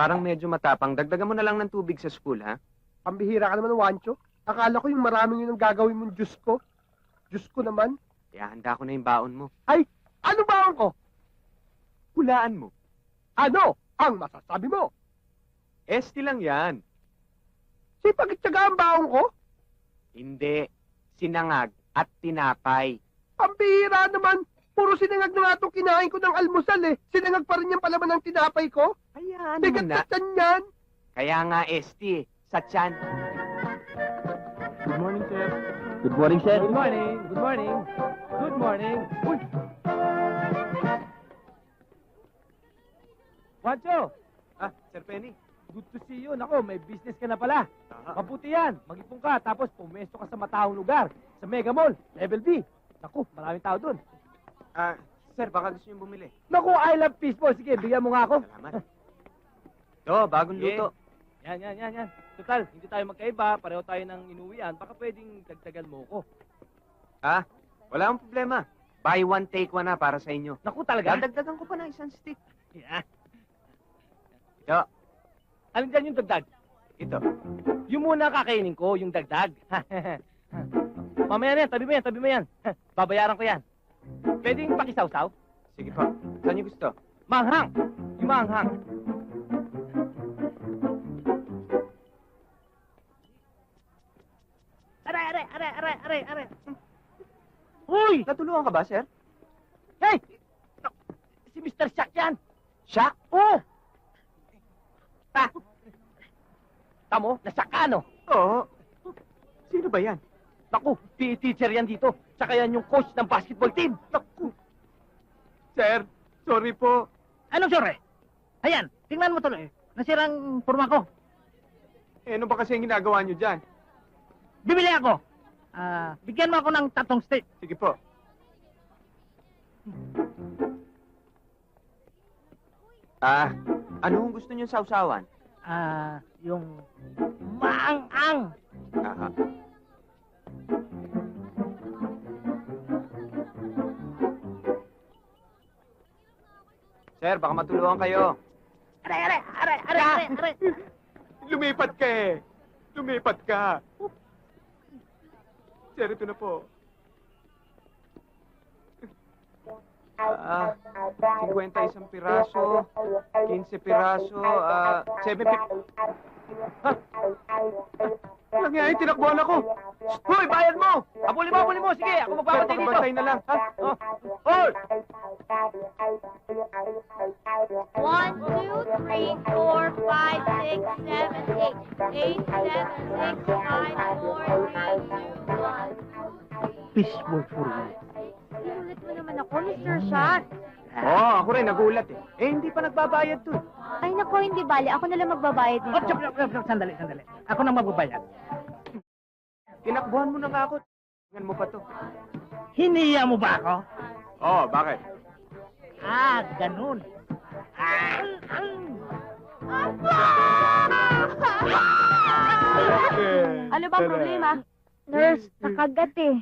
Parang medyo matapang. Dagdagan mo na lang ng tubig sa school, ha? Pambihira ka naman, Wancho. Akala ko yung maraming yun ang gagawin mong Diyos ko. Diyos ko naman. Kaya handa ko na yung baon mo. Ano ba ko? Hulaan mo. Ano ang masasabi mo? Esti lang yan. Sipag at tiyaga ang baong ko? Hindi. Sinangag at tinapay. Pambihira naman. Puro sinangag na nga itong kinain ko ng almusal eh. Sinangag pa rin yung palaman ng tinapay ko. Hayaan mo Bigat na. na tiyan yan. Kaya nga, Esti, sa tiyan. Good morning, sir. Good morning, sir. Good morning. Good morning. Good morning. Uy! Wancho, Ah, Sir Penny. good to see you. Nako, may business ka na pala. Mabuti yan. Mag-ipon ka, tapos pumesto ka sa matahong lugar. Sa Mega Mall, Level B. Naku, maraming tao dun. Ah, sir, baka gusto niyo bumili. Naku, I love fishball. Sige, bigyan mo nga ako. Salamat. To, bagong Yeah. luto. Yan, yan, yan, yan. Total, hindi tayo magkaiba. Pareho tayo ng inuwian. Baka pwedeng dagdagan mo ko. Ah, wala akong problema. Buy one, take one na para sa inyo. Naku, talaga? Dadagdagan ko pa ng isang stick. Yeah. Ito, Alin dyan yung dagdag? ito. Yung muna kakainin ko, yung dagdag. Mamaya na yan, tabi mo yan, tabi mo yan. Babayaran ko yan. Pwedeng pakisawsaw? Sige po. Saan niyo gusto? Manghang! Yung manghang. Aray, aray, aray, aray, aray, aray. Uy! Natulungan ka ba, sir? Hey! Si Mr. Shack yan! Siya? Oh! Ta! Tamo, nasyak ka, no? Oo. Sino ba yan? Naku, PE teacher yan dito. Tsaka yan yung coach ng basketball team. Naku! Sir, sorry po. Anong sure? Ayan, tingnan mo tuloy. Nasirang forma ko. Eh, ano ba kasi ang ginagawa niyo dyan? Bibili ako. Ah, bigyan mo ako ng tatong steak. Sige po. Ah, anong gusto niyo sausawan? Ah, yung maang-ang. Aha. Sir, baka matulungan kayo. Aray, aray, aray, aray, aray, aray. Lumipat ka eh. Lumipat ka. Sir, ito na po. Ah, 50 isang piraso, 15 piraso, ah, 7 pi... Ha? Walang nga, tinakbuhan ako. Hoy, bayad mo! Abuli mo, abuli mo! Sige, ako magbabantay dito. pakabantay na lang, ha? Oh. Hoy! One, two, three, four, five, six, seven, eight. Eight, seven, six, five, four, three, two, one. Fishball for you. Sinulit mo naman ako, Mr. Shot. Oo, oh, ako rin, nagulat eh. Eh, hindi pa nagbabayad to. eh. Ay, nako, hindi bali. Ako na lang magbabayad Oh, dito. chop, sandali, sandali. Ako nang magbabayad. Tinakbuhan mo na nga ako. Tingnan mo pa to. Hiniya mo ba ako? Oo, oh, bakit? Ah, ganun. Ah, Ano ba ang problema? Nurse, nakagat eh.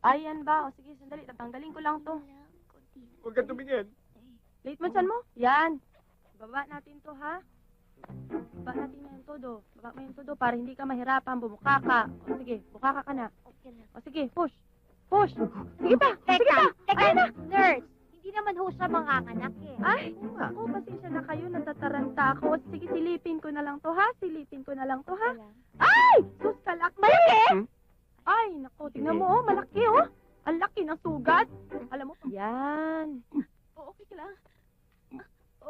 Ayan ba? O sige, sandali. Tatanggalin ko lang to. Huwag ka tumingin. Late mo chan mo? Yan. Baba natin to, ha? Baba natin todo. Baba mo yung todo para hindi ka mahirapan. Bumuka ka. O sige, bukaka ka na. O sige, push. Push. Sige pa. Sige pa. Ayan na. Nurse, hindi naman ho siya manganganak eh. Ay, ako, pasensya na kayo. Natataranta ako. Sige, silipin ko na lang to, ha? Silipin ko na lang to, ha? Ay! Sus, kalaki! Malaki? Hmm? Ay, naku, tingnan mo, oh. Malaki, oh. Ang laki ng sugat. Alam mo, yan. O, okay ka lang?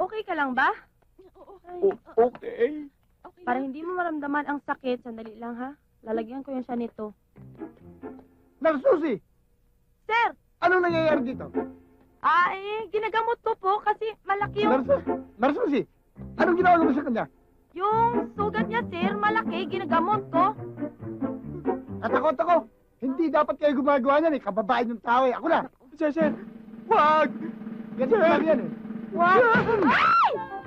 Okay ka lang ba? Ay, okay. okay Para hindi mo maramdaman ang sakit, sandali lang, ha? Lalagyan ko yan siya nito. Nurse Susie, Sir! anong nangyayari dito? Ay, ginagamot ko po kasi malaki yung... Nurse Susie, anong ginawa mo sa kanya? Yung sugat niya, sir, malaki. Ginagamot ko. Natakot ako. Hindi dapat kayo gumagawa niyan eh. Kababae ng tao eh. Ako na. Sir, sir. Wag! Ganito lang yan eh. Wow! Ay!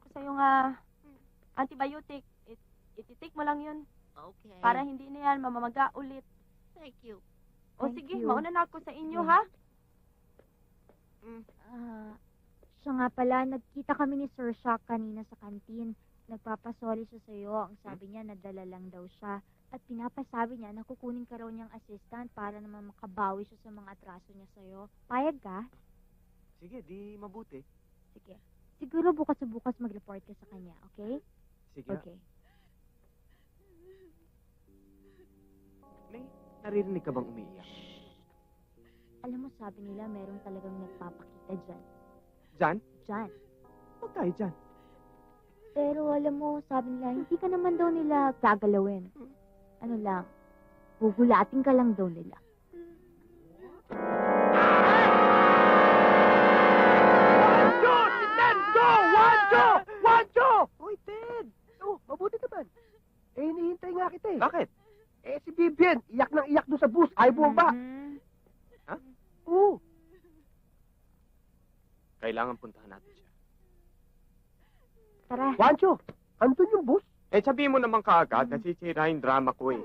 Ko sa'yo nga, antibiotic. It, ititik mo lang yun. Okay. Para hindi na yan mamamaga ulit. Thank you. O Thank sige, you. mauna na ako sa inyo, Mm. ha? Ah, siya nga pala, nagkita kami ni Sir Shock kanina sa kantin. Nagpapasorry siya sa'yo. Ang sabi niya, nadala lang daw siya. At pinapasabi niya na kukunin ka raw niyang assistant para naman makabawi siya sa mga atraso niya sa'yo. Payag ka? Sige, di mabuti. Sige. Siguro bukas sa bukas mag-report ka sa kanya, okay? Sige. Okay. May naririnig ka bang umiiyak? Alam mo, sabi nila, meron talagang nagpapakita dyan. Jan? Dyan. Huwag tayo dyan. Pero alam mo, sabi nila, hindi ka naman daw nila gagalawin. Ano lang, gugulating ka lang daw nila. Wancho! Wancho! Uy, Ted! Oh, mabuti naman. Eh, hinihintay nga kita eh. Bakit? Eh, si Vivian, iyak nang iyak doon sa bus. Ayaw mo ba? Mhm. Oo. Kailangan puntahan natin siya. Tara. Wancho, andun yung bus? Eh, sabihin mo naman kaagad, nasisira yung drama ko eh.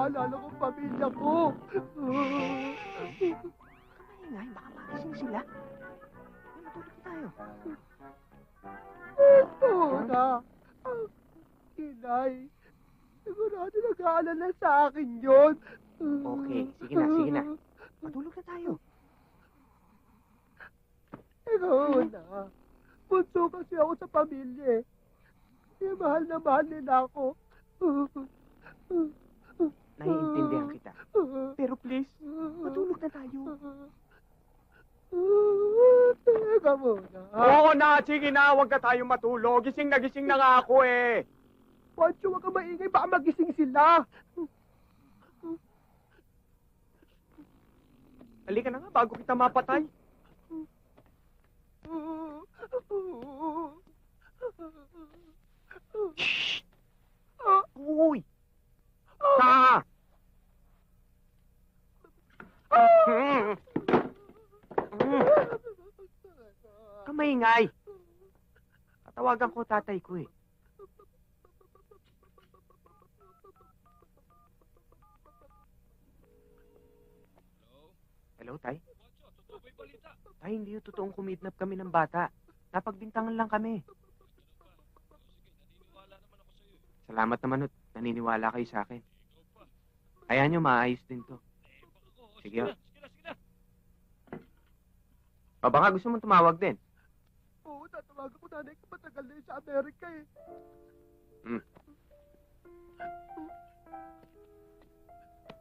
Aalala ko pamilya ko. Ingay, baka makasing sila. Matulog tayo. Oo na. Inay, sigurado nag-aalala sa akin yun. Okay, sige na, sige na. Matulog na tayo. Ikaw na. Bunso kasi ako sa pamilya eh. Eh, mahal na mahal nila ako. Naiintindihan kita. Pero please, matulog na tayo. Teka muna. Oo na, sige na, huwag na tayo matulog. Gising na gising na nga ako eh. Pancho, huwag ka maingay. Baka magising sila. Halika na nga, bago kita mapatay. Uy! Ka! Kamaingay. Tatawagan ko tatay ko eh. Hello, Tay? Tay, hindi yung totoong kumidnap kami ng bata. Napagbintangan lang kami. Salamat naman at naniniwala kayo sa akin. Kaya nyo, maayos din to. Sige. oh. O baka gusto mong tumawag din. Oo, tatawagan ko nanay ko. Matagal na yun sa Amerika eh. Hmm.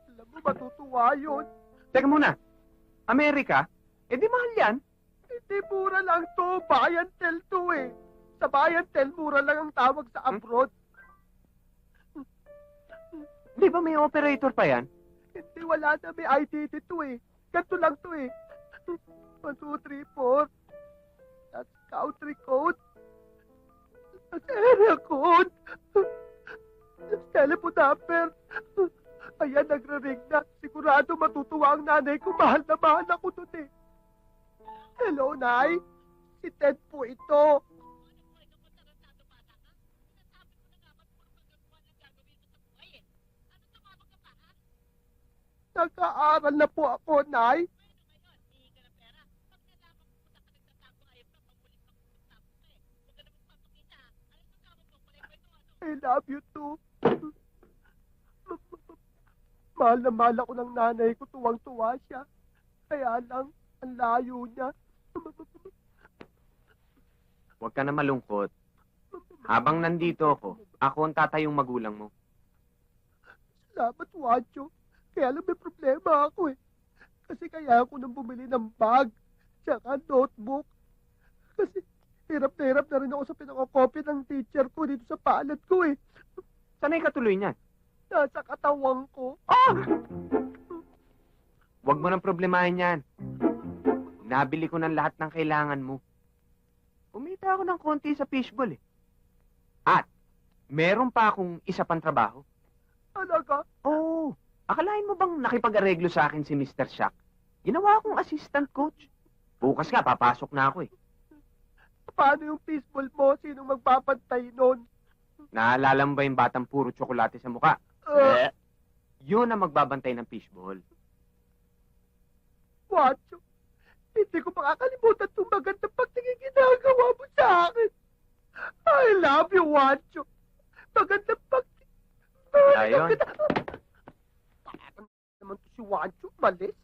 Alam mo, matutuwa yun. Teka muna. Amerika? Eh di mahal yan. Hindi mura lang to. Bayan tel to eh. Sa bayan tel, mura lang ang tawag sa abroad. Di ba may operator pa yan? Hindi, wala na. May IDT to eh. Ganito lang to eh. 1, 2, 3, 4. That's country code. That's area code. That's telephone number. Ayan, nagre-ring na. Sigurado matutuwa ang nanay ko. Mahal na mahal ako dun eh. Hello, Nay. Si Ted po ito. Nag-aaral na po ako, Nay. I love you too. Mahal na mahal ako ng nanay ko. Tuwang-tuwa siya. Kaya lang, ang layo niya. Huwag ka na malungkot. Habang nandito ako, ako ang tatayong magulang mo. Salamat, Wancho. Kaya lang may problema ako eh. Kasi kaya ako nang bumili ng bag, tsaka notebook. Kasi hirap na hirap na rin ako sa pinakakopya ng teacher ko dito sa palad ko eh. Sanay ka tuloy niyan. Nasa katawang ko. Huwag mo nang problemahin yan. Nabili ko ng lahat ng kailangan mo. Kumita ako ng konti sa fishbowl eh. At, meron pa akong isa pang trabaho. Akalain mo bang nakipag-areglo sa akin si Mr. Shock? Ginawa akong assistant coach. Bukas nga, papasok na ako eh. Paano yung fishball mo? Sinong magpapantay nun? Naalala mo ba yung batang puro tsokolate sa muka? Uh, Yun ang magbabantay ng fishball. Wancho, hindi ko makakalimutan itong magandang pagtingin ginagawa mo sa akin. I love you, Wancho. Magandang pagtingin. Ayun. Naman to si Wancho, malis.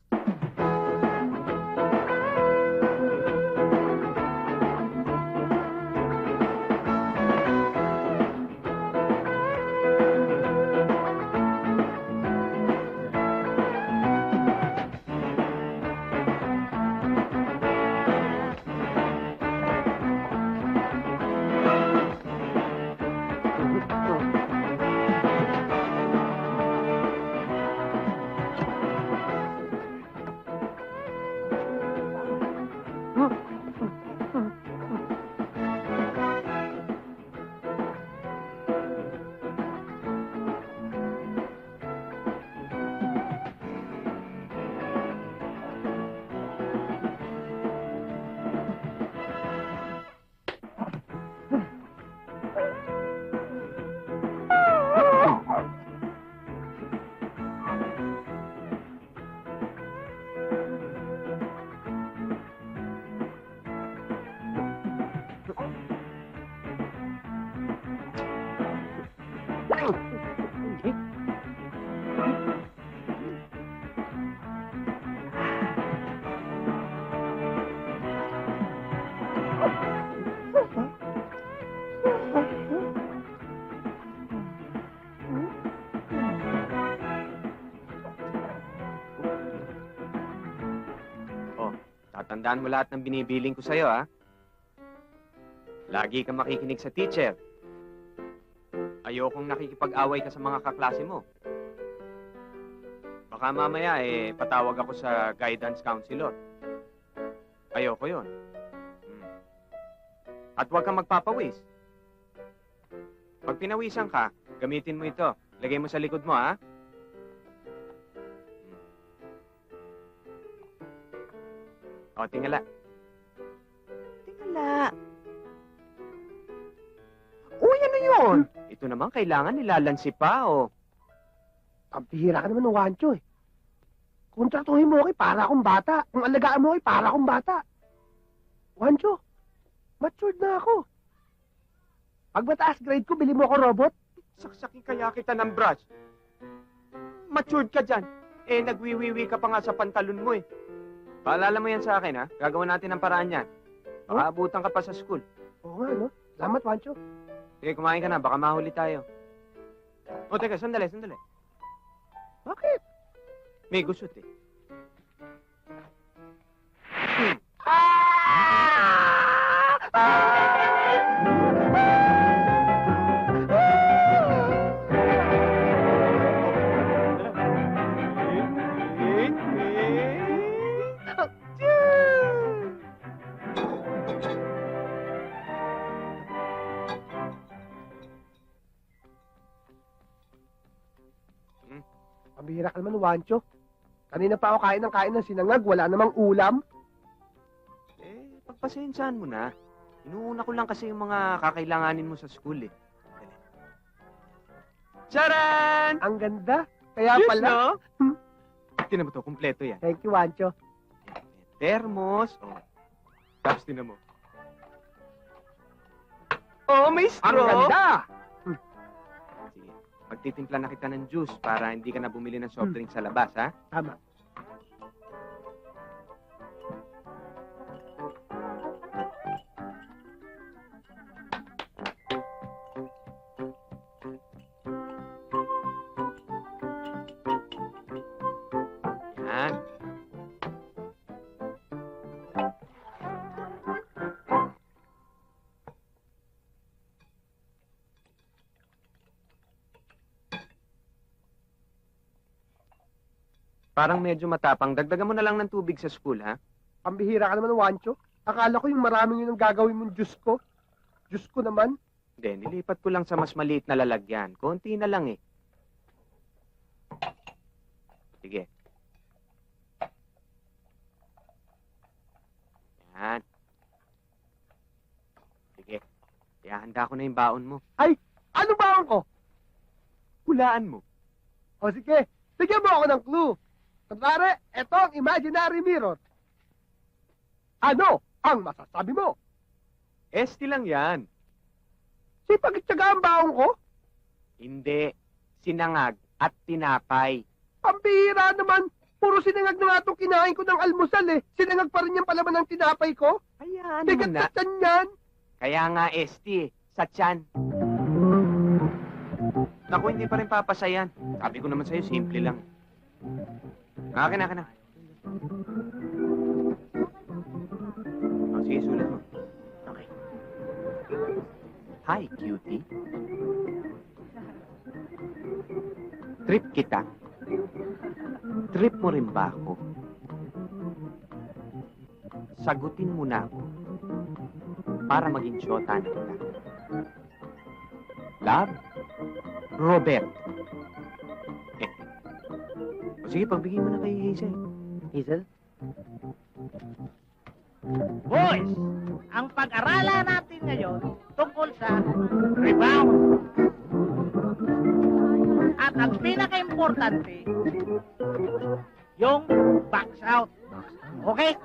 Tatandaan mo lahat ng binibiling ko sa'yo, ha? Lagi kang makikinig sa teacher. Ayokong nakikipag-away ka sa mga kaklase mo. Baka mamaya, eh, patawag ako sa guidance counselor. Ayoko yon. Hmm. At huwag kang magpapawis. Pag pinawisan ka, gamitin mo ito. Lagay mo sa likod mo, ha? O, tingala. Tingala. Uy, ano yun? Ito naman, kailangan nilalansi pa, o. Ang pihira ka naman ng Wancho eh. Kontratuhin mo ako eh, para akong bata. Kung alagaan mo ako eh, para akong bata. Wancho, matured na ako. Pag mataas grade ko, bili mo ako robot. Saksakin kaya kita ng brush. Matured ka dyan. Eh, nagwiwiwi ka pa nga sa pantalon mo, eh. Paalala mo yan sa akin, ha? Gagawin natin ang paraan yan. Abutan ka pa sa school. Oo nga, no? Salamat, Wancho. Sige, kumain ka na. Baka mahuli tayo. O, teka, sandali, sandali. Bakit? May gusot, eh. Pambihira ka naman, Wancho. Kanina pa ako kain ng kain ng sinangag, wala namang ulam. Eh, pagpasensyahan mo na. Inuuna ko lang kasi yung mga kakailanganin mo sa school, eh. Charan! Ang ganda. Kaya Yes, pala. no? Tinan mo to, kumpleto yan. Thank you, Wancho. Thermos. Oh. Tapos tinan mo. Oh, may Ang straw! ganda! Sige. Magtitimpla na kita ng juice para hindi ka na bumili ng soft drink sa labas, ha? Tama. Parang medyo matapang. Dagdagan mo na lang ng tubig sa school, ha? Pambihira ka naman, Wancho. Akala ko yung maraming yun ang gagawin mong Diyos ko. Diyos ko naman. Hindi, nilipat ko lang sa mas maliit na lalagyan. Konti na lang eh. Sige. Yan. Sige. Ihahanda ko na yung baon mo. Ay! Ano baon ko? Hulaan mo. O sige, bigyan mo ako ng clue. Kunwari, eto ang imaginary mirror. Ano ang masasabi mo? Esti lang yan. Sipag itsaga ang baong ko? Hindi. Sinangag at tinapay. Pambihira naman. Puro sinangag na nga itong kinain ko ng almusal eh. Sinangag pa rin yung palaman ng tinapay ko. Hayaan mo Bigat na. na tiyan yan. Kaya nga, Esti, sa tiyan. Naku, hindi pa rin papasayan. Sabi ko naman sa'yo, simple lang. Akin, akin na. O, sige, sulat mo. Okay. Hi, cutie. Trip kita. Trip mo rin ba ako? Sagutin mo na ako para maging syota na kita. Love, Robert. Sige, pagbigay mo na kay Hazel. Hazel? Boys, ang pag-aralan natin ngayon tungkol sa rebound. At ang pinaka-importante, yung box out. Okay?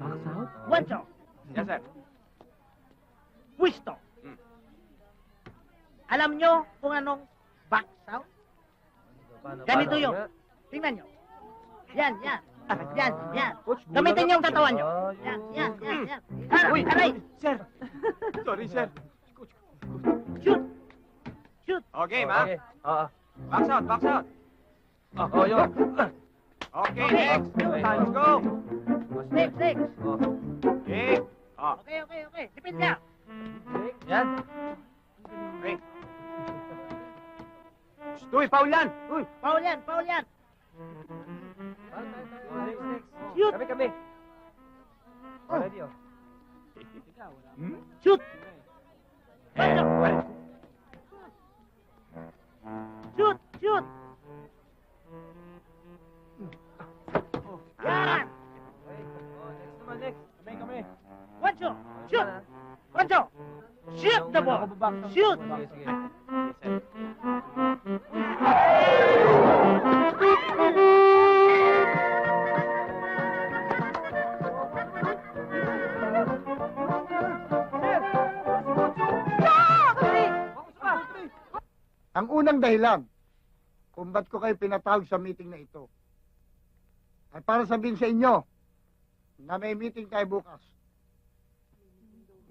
Box out? Wancho, Yes, sir. pwisto. Hmm. Alam nyo kung anong box out? Ganito yun. Tingnan nyo. Yan, yan. Yan, yan. Gamitin nyo yung katawan nyo. Yan, yan, yan, yan. Ah, Uy, aray! Sir. Sorry, sir. Shoot! Shoot! Okay, ma. Oo. Box out, box out. Oo, yun. Okay, Okay. next. Let's go. Next, next. Okay. Oh, Okay, okay, okay. Dipin ka. Yan. okay. Uy, Paul yan. Uy. Paul yan, Paul yan. Shoot! Kami, kami. Oh. Ready, oh. Hmm? Shoot! Shoot! Shoot! Yan! Next naman, next. Kami, kami. Wancho! Shoot! Wancho! Shoot the ball! Shoot! Sige, sige. Ang dahilan kung ba't ko kayo pinatawag sa meeting na ito ay para sabihin sa inyo na may meeting tayo bukas.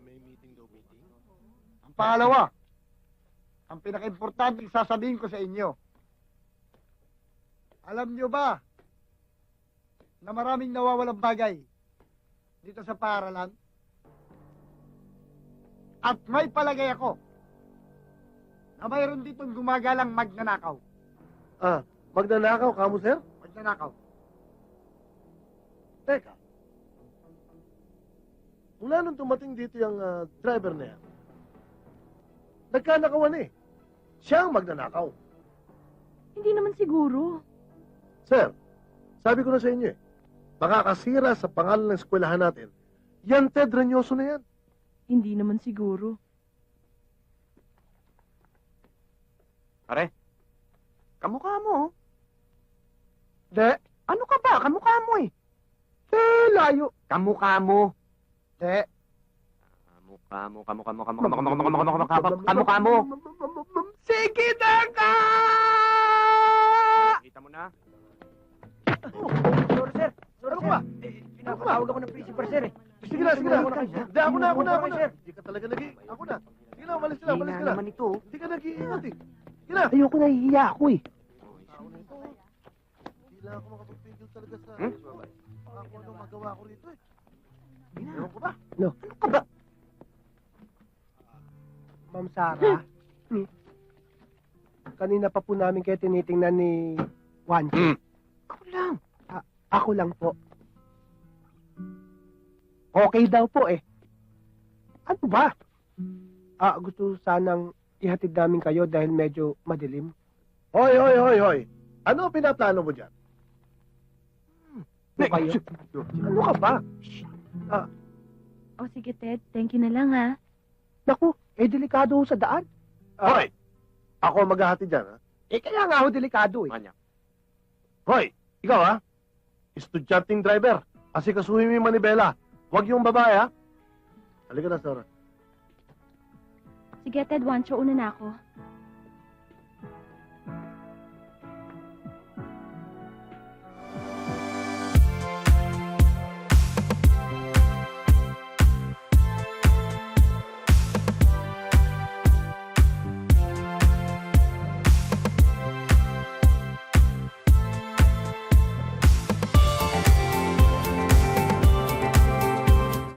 May meeting daw meeting? Ang pangalawa, ang pinaka-importante sasabihin ko sa inyo. Alam nyo ba na maraming nawawalang bagay dito sa paaralan? At may palagay ako na mayroon ditong gumagalang magnanakaw. Ah, magnanakaw ka mo, sir? Magnanakaw. Teka. Mula nung tumating dito yung ah, driver na yan, nagkanakawan eh. Siya ang magnanakaw. Hindi naman siguro. Sir, sabi ko na sa inyo eh, makakasira sa pangalan ng eskwelahan natin, yan Ted Ranyoso na yan. Hindi naman siguro. Pare. Kamukha mo. oh. De, Ano ka ba? Kamukha mo eh. eh, layo. Kamukha mo. De, Kamukha mo, kamukha mo, kamukha mo, kamukha mo, kamukha mo, kamukha mo, kamukha mo. Sige na ka! Kita mo na. Sorry, sir. Sorry, Ano sir. ba? Eh, pinapatawag ako ng principal, sir, eh. Sige na, sige na. Ako na. Hindi, ako na, ako na, ako na. Hindi ka talaga nag Ako na. Sige na, umalis ka na, umalis Hina ka na. naman ito. oh. Hindi ka nag-iingat eh. Sige na. Ayoko na, hihiya ako, eh. Hindi ako makapagpigil talaga sa... Hmm? Baka kung ano magawa ko rito eh. Ewan ko ba? Ano ka ba? Ma'am Sarah, kanina pa po namin kayo tinitingnan ni Juan. Hmm. Ako lang. Ako lang po. Okay daw po eh. Ano ba? Ah, gusto sanang ihatid namin kayo dahil medyo madilim. Hoy, hoy, hoy, hoy. Ano ang pinaplano mo dyan? Ano kayo? Ano ka ba? O sige, Ted. Thank you na lang, ha? Naku, Eh, delikado ho sa daan. Hoy! Ako ang maghahati dyan, ha? Eh, kaya nga ho delikado eh. Manyak. Hoy! Ikaw, ha? Estudyanteng driver. Kasi kasuhin mo yung manibela. Huwag yung babae, ha? Halika na, Sora. Sige, Ted Wancho, una na ako.